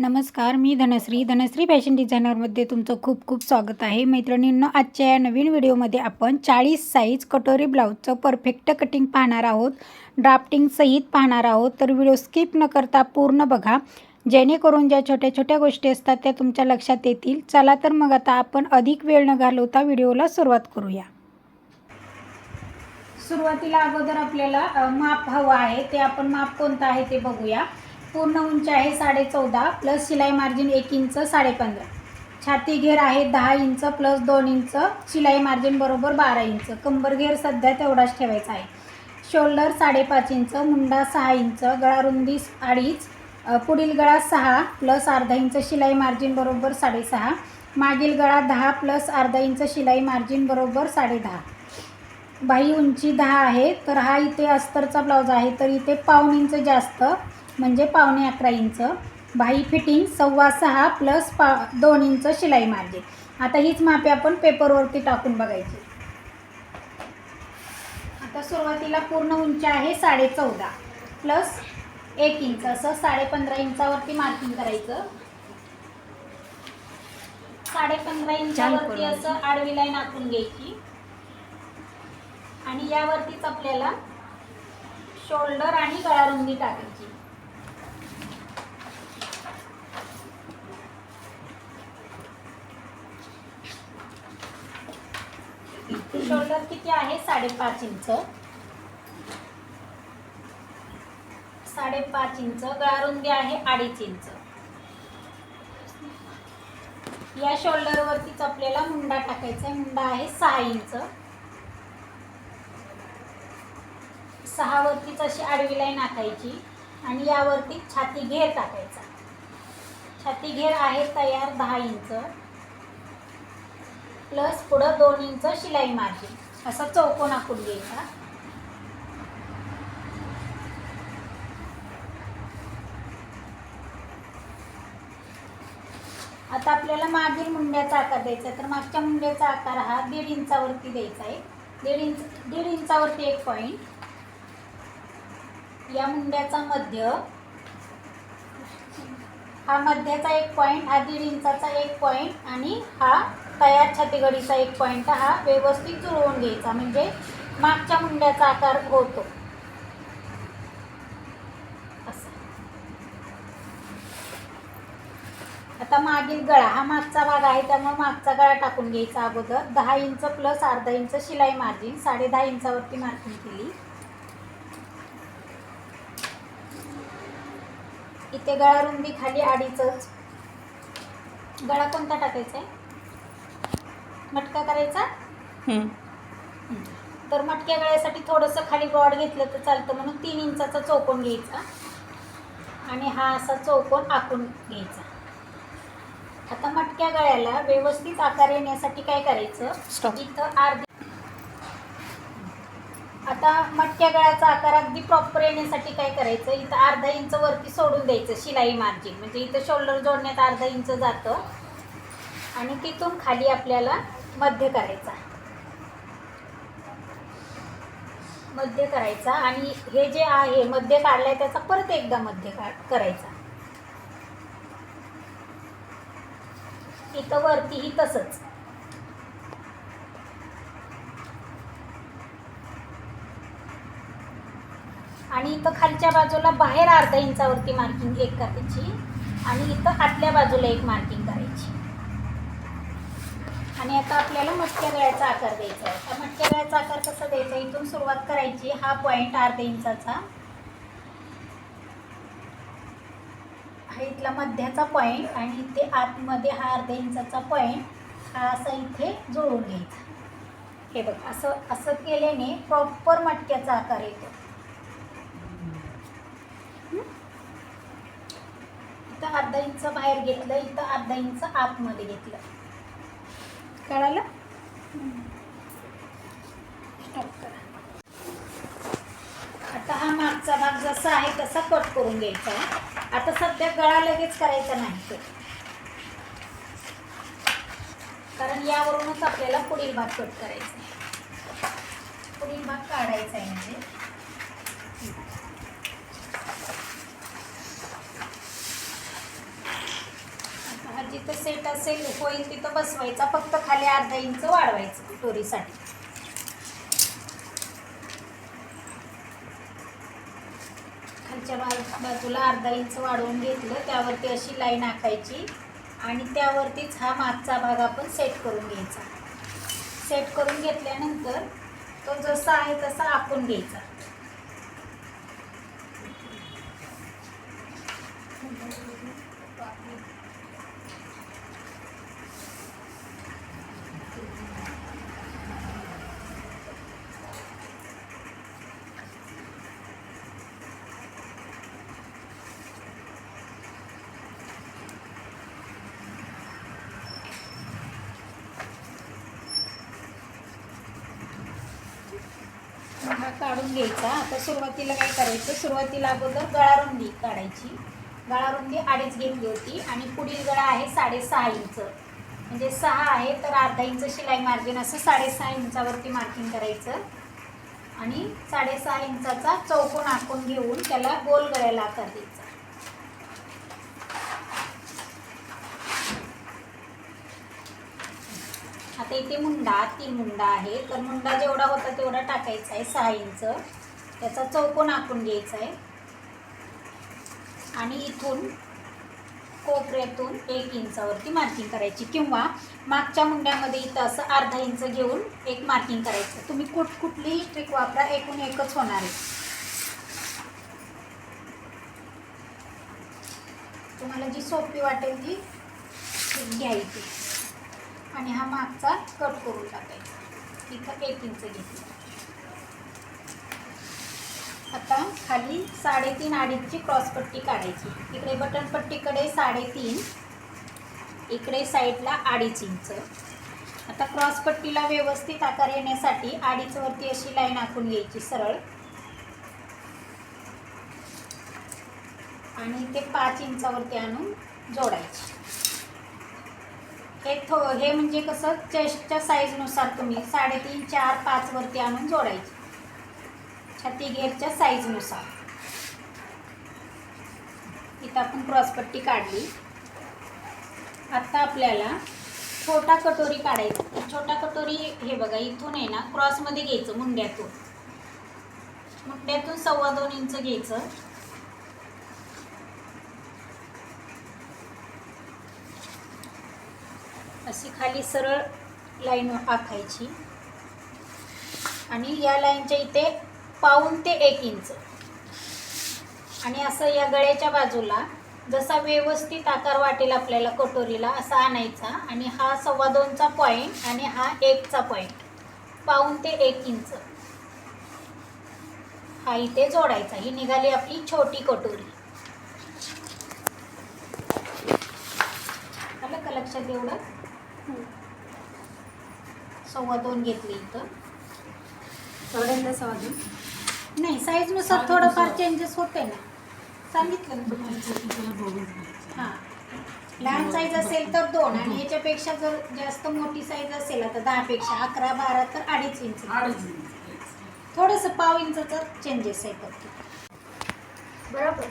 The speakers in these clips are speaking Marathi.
नमस्कार मी धनश्री. धनश्री फॅशन डिझायनरमध्ये तुमचं खूप खूप स्वागत आहे. मैत्रिणींनो आजच्या या नवीन व्हिडिओमध्ये आपण चाळीस साईज कटोरी ब्लाऊजचं परफेक्ट कटिंग पाहणार आहोत. ड्राफ्टिंग सहित पाहणार आहोत. तर व्हिडिओ स्किप न करता पूर्ण बघा. जेणेकरून ज्या छोट्या छोट्या गोष्टी असतात त्या तुमच्या लक्षात येतील. चला तर मग आता आपण अधिक वेळ न घालवता व्हिडिओला सुरुवात करूया. सुरुवातीला अगोदर आपल्याला माप हवं आहे. ते आपण माप कोणतं आहे ते बघूया. पूर्ण उंची आहे साडे चौदा प्लस शिलाई मार्जिन एक इंच साडे पंधरा. छाती घेर आहे दहा इंच प्लस दोन इंच शिलाई मार्जिन बरोबर बारा इंच कंबर घेर सध्या तेवढाच ठेवायचा आहे. शोल्डर साडेपाच इंच मुंडा सहा इंच गळा रुंदी अडीच पुढील गळा सहा प्लस अर्धा इंच शिलाई मार्जिन बरोबर साडेसहा मागील गळा दहा प्लस अर्धा इंच शिलाई मार्जिन बरोबर साडेदहा बाही उंची दहा आहे तर हा इथे अस्तरचा ब्लाऊज आहे तर इथे पाऊण इंच जास्त. म्हणजे पावणे अकरा इंच. बाही फिटिंग सव्वा सहा प्लस पा दोन इंच शिलाई मार्जिन. आता हीच मापे आपण पेपरवरती टाकून बघायची. आता सुरुवातीला पूर्ण उंची आहे साडे चौदा प्लस एक इंच. असं साडे पंधरा इंचावरती मार्किंग करायचं. साडे पंधरा इंचावरती असं आडवी लाईन आखून घ्यायची. आणि यावरतीच आपल्याला शोल्डर आणि गळारुंदी टाकायची. शोल्डर किती आहे? साडेपाच इंच. साडेपाच इंच. गळारुंदी आहे अडीच इंच. या शोल्डरवरतीच आपल्याला मुंडा टाकायचा आहे. मुंडा आहे सहा इंच. सहावरतीच अशी आडवी लाईन आखायची आणि यावरती छाती घेर टाकायचा. छाती घेर आहे तयार दहा इंच. प्लस पुढं दोन इंच शिलाई मार्जिन. असा चौकोन आखून घ्यायचा. आता आपल्याला मागील मुंड्याचा आकार द्यायचा आहे. तर मागच्या मुंड्याचा आकार हा दीड इंचावरती द्यायचा आहे. दीड इंच दीड इंचावरती एक पॉईंट या मुंड्याचा मध्य हा मध्याचा एक पॉईंट हा दीड इंचाचा एक पॉईंट आणि हा तयार छातीगडीचा एक पॉईंट हा व्यवस्थित जुळवून घ्यायचा. म्हणजे मागच्या मुंड्याचा आकार होतो. असं. आता मागील गळा हा मागचा भाग आहे त्यामुळे मागचा गळा टाकून घ्यायचा अगोदर. दहा इंच प्लस अर्धा इंच शिलाई मार्जिन साडे दहा इंचावरती मार्किंग केली. इथे गळा रुंदी खाली अडीच. गळा कोणता टाकायचा आहे? मटका करायचा? तर मटक्या गळ्यासाठी थोडंसं खाली ब्रॉड घेतलं तर चालतं म्हणून तीन इंचाचा चौकोन घ्यायचा. आणि हा असा चौकोन आखून घ्यायचा. आता मटक्या गळ्याला व्यवस्थित आकार येण्यासाठी काय करायचं. इथं अर्धी आता मटक्या गळ्याचा आकार अगदी प्रॉपर येण्यासाठी काय करायचं? इथं अर्धा इंच वरती सोडून द्यायचं शिलाई मार्जिन म्हणजे इथं शोल्डर जोडण्यात अर्धा इंच जातं. आणि तिथून खाली आपल्याला मध्य करायचा. मध्य करायचा आणि हे जे आहे मध्य काढलाय त्याचा परत एकदा मध्य काढ करायचा. इथं वरतीही तसंच. आणि इथं खालच्या बाजूला बाहेर अर्धा इंचावरती मार्किंग एक करायची आणि इथं आतल्या बाजूला एक मार्किंग करायची. आणि आता आपल्याला मटक्या गळ्याचा आकार द्यायचा आहे. आता मटक्या गळ्याचा आकार कसा द्यायचा? इथून सुरुवात करायची. हा पॉईंट अर्धा इंचाचा. हा इथला मध्याचा पॉईंट आणि इथे आतमध्ये हा अर्धा इंचाचा पॉईंट हा असा इथे जुळवून घ्यायचा. हे बघ असं असं केल्याने प्रॉपर मटक्याचा आकार येतो. इथं अर्धा इंच बाहेर घेतलं इथं अर्धा इंच आतमध्ये घेतलं. कळालं? स्टॉप करा. आता हा मागचा भाग जसा आहे तसा कट करून घ्यायचा. आहे आता सध्या गळा लगेच करायचा नाही तो. कारण यावरूनच आपल्याला पुढील भाग कट करायचा आहे. पुढील भाग काढायचा आहे म्हणजे. जिथं सेट असेल होईल तिथं बसवायचा. फक्त खाली अर्धा इंच वाढवायचं कटोरीसाठी खालच्या बाजूला अर्धा इंच वाढवून घेतलं. त्यावरती अशी लाईन आखायची. आणि त्यावरतीच हा मागचा भाग आपण सेट करून घ्यायचा. सेट करून घेतल्यानंतर तो जसा आहे तसा आखून घ्यायचा हा काढून घ्यायचा. आता सुरुवातीला काय करायचं? सुरुवातीला अगोदर गळारुंदी काढायची. गळारुंदी अडीच घेतली होती आणि पुढील गळा आहे साडेसहा इंच. म्हणजे सहा आहे तर अर्धा इंच शिलाई मार्जिन असं साडेसहा इंचावरती मार्किंग करायचं. आणि साडेसहा इंचाचा चौकोन आखून घेऊन त्याला गोल गळ्याला आकार द्यायचा. आता इथे मुंडा तीन मुंडा आहे. तर मुंडा जेवढा होता तेवढा टाकायचा आहे सहा इंच. त्याचा चौकोन आखून घ्यायचा आहे. आणि इथून कोपऱ्यातून एक इंचावरती मार्किंग करायची. किंवा मागच्या मुंड्यामध्ये इथं असं अर्धा इंच घेऊन एक मार्किंग करायचं. तुम्ही कुठ कुठलीही ट्रिक वापरा एकूण एकच होणार आहे. तुम्हाला जी सोपी वाटेल ती घ्यायची. आणि हा मागचा कट करून टाकायचा. इथं एक इंच घेतली. आता खाली साडेतीन अडीचची क्रॉसपट्टी काढायची. इकडे बटनपट्टीकडे साडेतीन इकडे साईडला अडीच इंच. आता क्रॉसपट्टीला व्यवस्थित आकार येण्यासाठी अडीचवरती अशी लाईन आखून घ्यायची सरळ. आणि ते पाच इंचावरती आणून जोडायची. हे थो हे म्हणजे कसं चेस्टच्या साईजनुसार तुम्ही साडेतीन चार पाचवरती आणून जोडायचे. छाती घेरच्या साईजनुसार इथं आपण क्रॉसपट्टी काढली. आत्ता आपल्याला छोटा कटोरी काढायचा. छोटा कटोरी हे बघा इथून आहे ना क्रॉसमध्ये घ्यायचं मुंड्यातून. मुंड्यातून सव्वा दोन इंच घ्यायचं. अशी खाली सरळ लाईन आखायची. आणि या लाईनच्या इथे पाऊन ते एक इंच. आणि असं या गळ्याच्या बाजूला जसा व्यवस्थित आकार वाटेल आपल्याला कटोरीला असा आणायचा. आणि हा सव्वा दोनचा पॉईंट आणि हा एकचा पॉईंट पाऊन ते एक इंच. हा इथे जोडायचा. ही निघाली आपली छोटी कटोरी. आलं का लक्षात एवढं? सव्वा दोन घेतली इथं. चौऱ्याण्णव सव्वा नाही साईजनुसार थोडंफार चेंजेस होते ना. सांगितलं ना तुम्हाला. हां. लहान साईज असेल तर दोन आणि याच्यापेक्षा जर जास्त मोठी साईज असेल आता दहापेक्षा अकरा बारा तर अडीच इंच थोडंसं पाव इंचाचं चेंजेस आहे फक्त. बरोबर.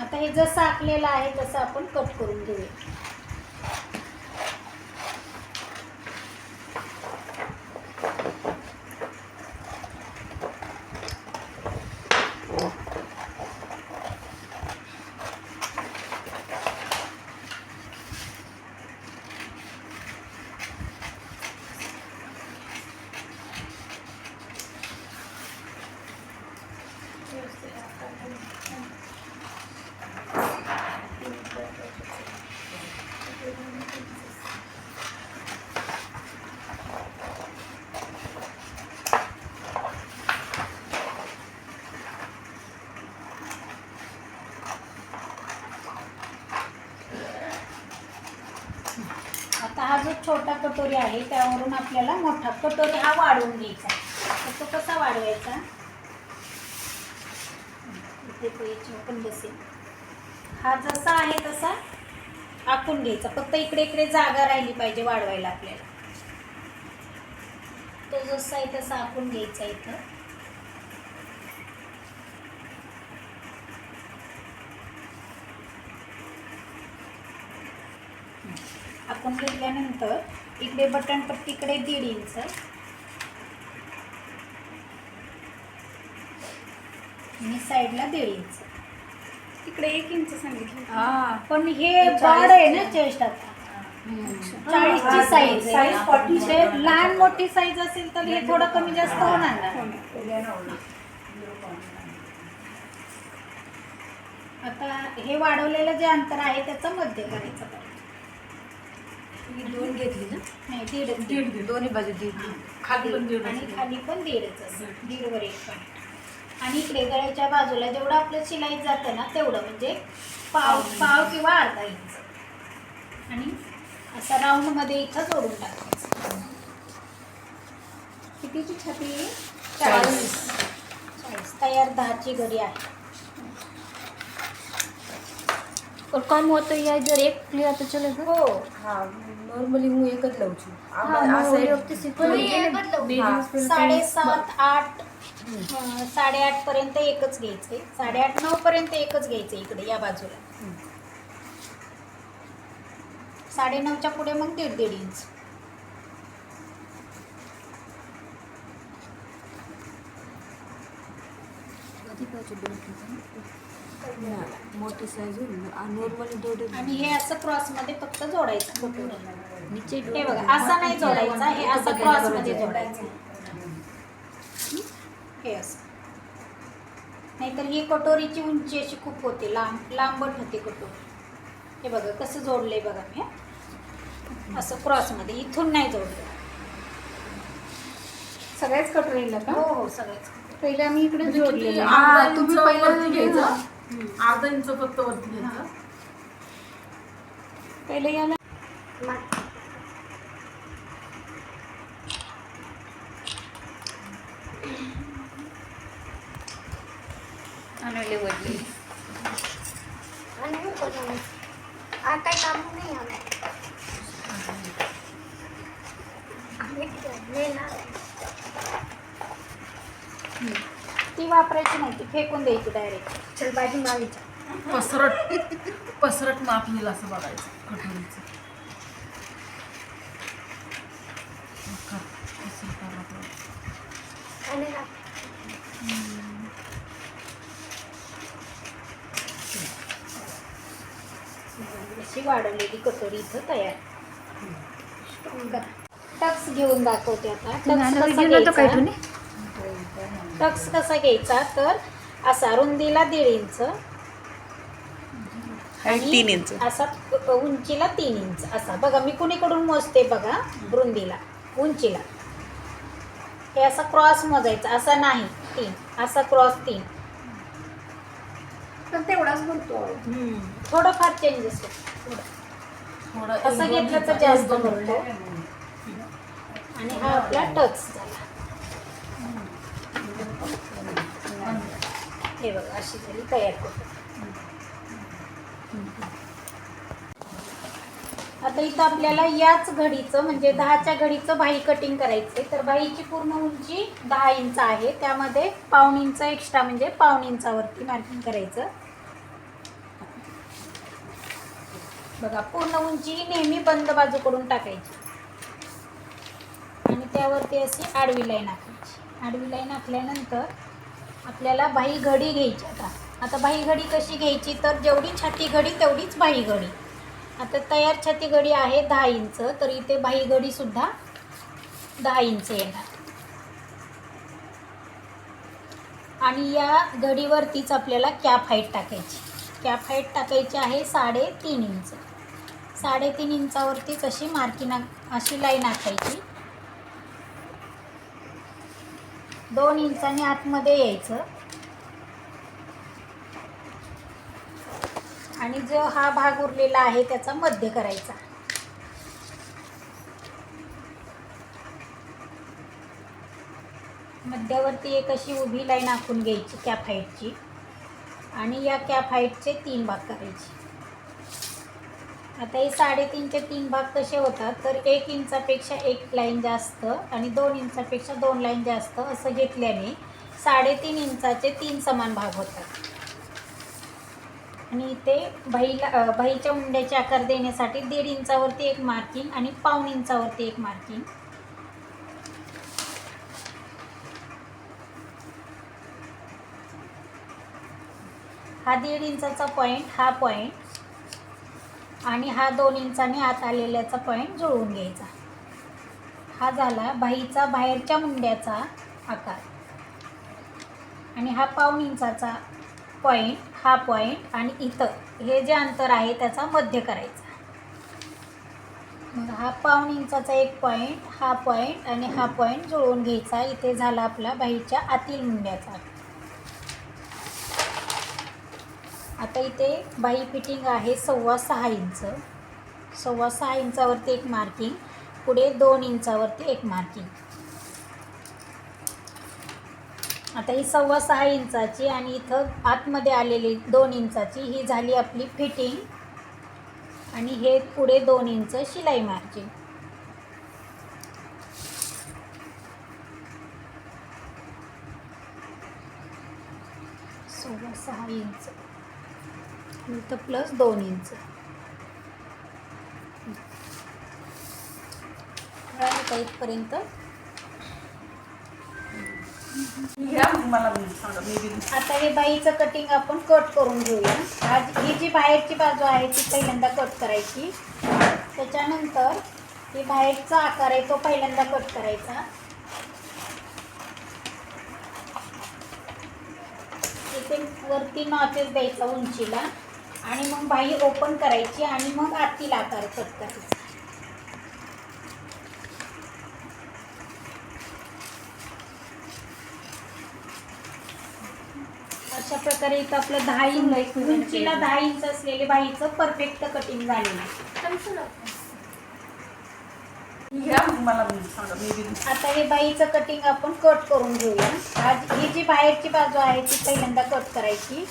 आता हे जसं आखलेलं आहे तसं आपण कट करून घेऊया आता हा जो छोटा कटोरी आहे त्यावरून आपल्याला मोठा कटोरी हा वाढवून घ्यायचा तर तो कसा वाढवायचा? इथे तो पण बसेल. हा जसा आहे तसा आखून घ्यायचा. फक्त इकडे इकडे जागा राहिली पाहिजे वाढवायला आपल्याला. तो जसा आहे तसा आखून घ्यायचा इथं. आपण घेतल्यानंतर इकडे बटन पट्टीकडे दीड इंच. आणि साईडला दीड इंच. तिकडे एक इंच सांगितलं हा पण हे बाड आहे ना चेस्ट आता. चाळीसची साईज 40 ची. लहान मोठी साईज असेल तर हे थोडं कमी जास्त होणार ना. आता हे वाढवलेलं जे अंतर आहे त्याचं मध्य करायचं. ही दोन घेतली ना? नाही दीड दीड दोन्ही बाजू दीड खाली पण दीड आणि. खाली पण दीडच दीडवर एक आणि इकडे गळ्याच्या बाजूला जेवढं आपलं शिलाई जातं ना तेवढं म्हणजे पाव पाव. किंवा अर्धा इंच. आणि असा राऊंडमध्ये इथं जोडून टाकायचं. कितीची छाती आहे? चाळीस. चाळीस. तयार दहाची घडी आहे. और कम हो तो या इधर एक लिया तो चलेगा हो हा नॉर्मली હું એક જ લઉં છું हाँ, આ मैं આ वही side- हफ्ते से कोई हा. साडेसात आठ अं, साडेआठ पर्यंत एकच घ्यायचंय साडेआठ नऊ पर्यंत एकच घ्यायचं इकडे या बाजूला साडेनऊच्या पुढे मग दीड दीड इंच મોટી સાઈઝ मोठी साईज नॉर्मली आणि हे असं क्रॉसमध्ये फक्त जोडायचं. हे बघा नाही जोडायचं हे असं क्रॉसमध्ये जोडायचं. हे असं. नाहीतर ही कटोरीची उंची अशी खूप होते लांब लांबट होते कटोरी. हे बघा कसं जोडलंय बघा मी असं क्रॉसमध्ये इथून नाही जोडलं. सगळ्याच कटोरीला का? हो हो सगळ्याच. पहिले आम्ही इकडे जोडलेलं. तुम्ही पहिला अर्धा इंच फक्त वरती घ्यायचं. पहले याला चल बाजी मारायच्या पसरट पसरट माप येईल असं बघायचं कटोरीचं अशी वाढवलेली कटोरी इथं तयार. टक्स घेऊन दाखवते आता. टक्स कसा घ्यायचा? तर असा रुंदीला दीड इंच. आणि तीन इंच. असा उंचीला तीन इंच असा. बघा मी कुणीकडून मोजते बघा रुंदीला उंचीला. हे असा क्रॉस मोजायचा असा नाही तीन. असा क्रॉस तीन. पण तेवढाच बोलतो थोडंफार चेंजेस होतो थोडं असं घेतलं तर जास्त भरतो. आणि हा आपला टक्स झाला. हे बघा अशी झाली तयार करतो आता इथं आपल्याला याच घडीचं म्हणजे दहाच्या घडीचं बाही कटिंग करायचंय. तर बाहीची पूर्ण उंची दहा इंच आहे. त्यामध्ये पाऊण इंच एक्स्ट्रा म्हणजे पाऊण इंचावरती मार्किंग करायचं. बघा पूर्ण उंची नेहमी बंद बाजूकडून टाकायची. आणि त्यावरती अशी आडवी लाईन आखायची. आडवी लाईन आखल्यानंतर आपल्याला बाही घडी घ्यायची आता. आता बाही घडी कशी घ्यायची? तर जेवढी छाती घडी तेवढीच बाही घडी. आता तयार छाती घडी आहे दहा इंच तर इथे बाही घडीसुद्धा दहा इंच येणार. आणि या घडीवरतीच आपल्याला कॅप हाईट टाकायची. कॅप हाईट टाकायची आहे साडेतीन इंच. साडेतीन इंचावरतीच अशी मार्किंग अशी लाईन आखायची. दोन इंचाने आतमध्ये यायचं. आणि जो हा भाग उरलेला आहे त्याचा मध्य करायचा. मध्यावरती एक अशी उभी लाईन आखून घ्यायची कॅप हाईटची आणि या कॅप हाईटचे तीन भाग करायचे. आता हे साडेतीनचे तीन भाग कसे होतात. तर एक इंचापेक्षा एक लाईन जास्त आणि दोन इंचापेक्षा दोन लाईन जास्त असं घेतल्याने साडेतीन इंचाचे तीन समान भाग होतात. आणि इथे बाईला अ, मुंड्याचे आकार देण्यासाठी दीड इंचावरती एक मार्किंग आणि पाऊण इंचावरती एक मार्किंग हा दीड इंचाचा पॉईंट हा पॉईंट आणि हा दोन इंचाने आत आलेल्याचा पॉईंट जुळवून घ्यायचा. हा झाला बाईचा बाहेरच्या मुंड्याचा आकार. आणि हा पाऊण इंचाचा पॉईंट हा पॉईंट आणि इथं हे जे अंतर आहे त्याचा मध्य करायचा. मग हा पाऊण इंचाचा एक पॉईंट हा पॉईंट आणि हा पॉईंट जुळवून घ्यायचा. इथे झाला आपला बाईच्या आतील मुंड्याचा आकार. आता इथे बाई फिटिंग आहे सव्वा सहा इंच. सव्वा सहा इंचावरती एक मार्किंग पुढे दोन इंचावरती एक मार्किंग आता ही सव्वा सहा इंचाची आणि इथं आतमध्ये आलेली दोन इंचाची ही झाली आपली फिटिंग. आणि हे पुढे दोन इंच शिलाई मार्जिन सव्वा सहा इंच. इथं प्लस दोन इंच इथपर्यंत. आता हे बाईचं कटिंग आपण कट करून घेऊया. आज ही जी बाहेरची बाजू आहे ती पहिल्यांदा कट करायची. त्याच्यानंतर ही बाहेरचा आकार आहे तो पहिल्यांदा कट करायचा. इथे वरती नॉचेस द्यायचा उंचीला. आणि मग बाई ओपन करायची आणि मग आतील आकार कट करायचा. अशा प्रकारे इथं आपलं दहा इंच उंचीला दहा इंच असलेले बाईचं परफेक्ट कटिंग झालेलं आता हे बाईचं कटिंग आपण कट करून घेऊया. आज ही जी बाहेरची बाजू आहे ती पहिल्यांदा कट करायची.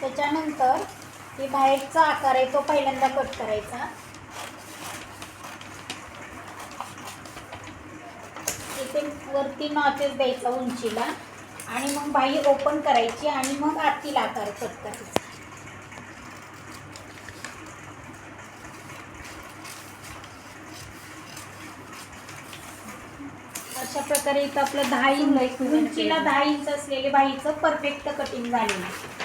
त्याच्यानंतर ही बाहेरचा आकार आहे तो पहिल्यांदा कट करायचा. इथे वरती नॉचेस द्यायचा उंचीला. आणि मग बाई ओपन करायची आणि मग आतील आकार कट करायचा. अशा प्रकारे इथं आपलं दहा इंच उंचीला दहा इंच असलेले बाईचं परफेक्ट कटिंग झालेलं आहे.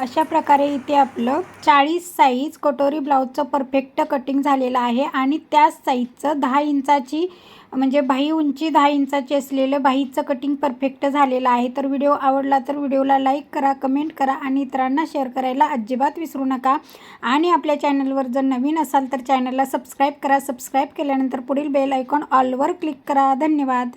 अशा प्रकारे इथे आपलं चाळीस साईज कटोरी ब्लाऊजचं परफेक्ट कटिंग झालेलं आहे आणि त्याच साईजचं दहा इंचाची म्हणजे बाही उंची दहा इंचाची असलेलं बाहीचं कटिंग परफेक्ट झालेलं आहे. तर व्हिडिओ आवडला तर व्हिडिओला लाईक करा कमेंट करा आणि इतरांना शेअर करायला अजिबात विसरू नका. आणि आपल्या चॅनलवर जर नवीन असाल तर चॅनलला सबस्क्राईब करा. सबस्क्राईब केल्यानंतर पुढील बेल आयकॉन ऑलवर क्लिक करा. धन्यवाद.